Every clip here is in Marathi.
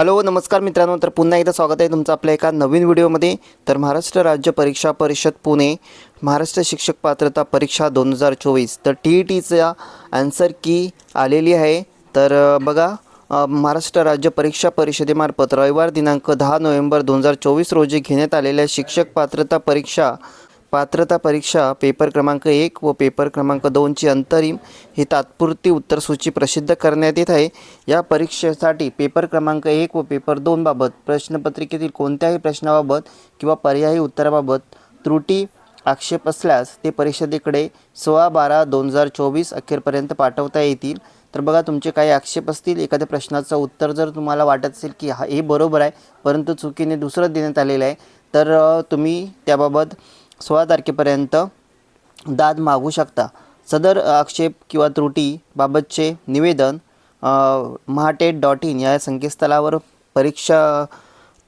हॅलो नमस्कार मित्रांनो. तर पुन्हा एकदा स्वागत आहे तुमचं आपल्या एका नवीन व्हिडिओमध्ये. तर महाराष्ट्र राज्य परीक्षा परिषद पुणे महाराष्ट्र शिक्षक पात्रता परीक्षा दोन हजार चोवीस. तर टी ई टीचा आन्सर की आलेली आहे. तर बघा महाराष्ट्र राज्य परीक्षा परिषदेमार्फत रविवार दिनांक दहा नोव्हेंबर दोन हजार चोवीस रोजी घेण्यात आलेल्या शिक्षक पात्रता परीक्षा पात्रता परीक्षा पेपर क्रमांक एक व पेपर क्रमांक दोनची अंतरिम ही तात्पुरती उत्तरसूची प्रसिद्ध करण्यात येत आहे. या परीक्षेसाठी पेपर क्रमांक एक व पेपर दोनबाबत प्रश्नपत्रिकेतील कोणत्याही प्रश्नाबाबत किंवा पर्यायी उत्तराबाबत त्रुटी आक्षेप असल्यास ते परिषदेकडे सोळा बारा दोन हजार चोवीस अखेरपर्यंत पाठवता येतील. तर बघा तुमचे काही आक्षेप असतील एखाद्या प्रश्नाचं उत्तर जर तुम्हाला वाटत असेल की हा हे बरोबर आहे परंतु चुकीने दुसरं देण्यात आलेलं आहे तर तुम्ही त्याबाबत सोळा तारखेपर्यंत दाद मागू शकता. सदर आक्षेप किंवा त्रुटीबाबतचे निवेदन महाटेट डॉट इन या संकेतस्थळावर परीक्षा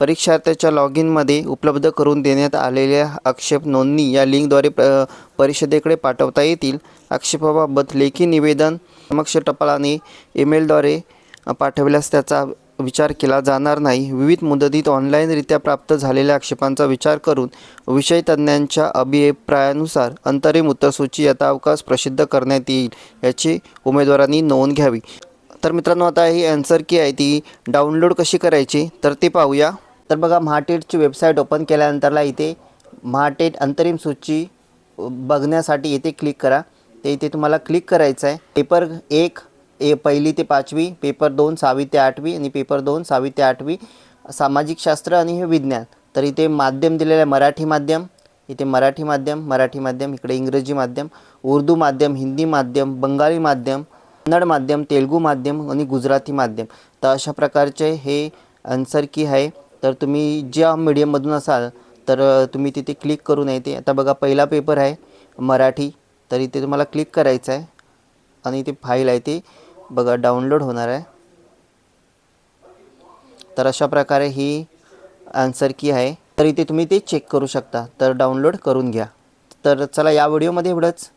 परीक्षार्थ्याच्या लॉग इनमध्ये उपलब्ध करून देण्यात आलेल्या आक्षेप नोंदणी या लिंकद्वारे प परिषदेकडे पाठवता येतील. आक्षेपाबाबत लेखी निवेदन समक्ष टपालाने ईमेलद्वारे पाठवल्यास त्याचा विचार केला जाणार नाही. विविध मुदतीत ऑनलाईनरित्या प्राप्त झालेल्या आक्षेपांचा विचार करून विषय तज्ज्ञांच्या अभिप्रायानुसार अंतरिम उत्तरसूची यथावकाश प्रसिद्ध करण्यात येईल याची उमेदवारांनी नोंद घ्यावी. तर मित्रांनो आता ही अँसर की आहे ती डाउनलोड कशी करायची? तर ते पाहूया. तर बघा महाटेटची वेबसाईट ओपन केल्यानंतरला इथे महाटेट अंतरिम सूची बघण्यासाठी इथे क्लिक करा. ते इथे तुम्हाला क्लिक करायचं आहे पेपर एक ए पहिली ते पाचवी पेपर दोन सहावी ते आठवी आणि पेपर दोन सहावी ते आठवी. सामाजिक शास्त्र आणि हे विज्ञान. तर इथे माध्यम दिलेलं आहे मराठी माध्यम. इथे मराठी माध्यम मराठी माध्यम इकडे इंग्रजी माध्यम उर्दू माध्यम हिंदी माध्यम बंगाली माध्यम कन्नड माध्यम तेलगू माध्यम आणि गुजराती माध्यम. तर अशा प्रकारचे हे आन्सर की आहे. तर तुम्ही ज्या मीडियममधून असाल तर तुम्ही तिथे क्लिक करून येते आता बघा पहिला पेपर आहे मराठी. तर इथे तुम्हाला क्लिक करायचं आहे. आणि इथे फाईल आहे ती. बघा डाउनलोड होणार आहे. तर अशा प्रकारे ही आन्सर की आहे. तर इथे तुम्ही ते चेक करू शकता. तर डाउनलोड करून घ्या. तर चला या व्हिडिओमध्ये एवढंच.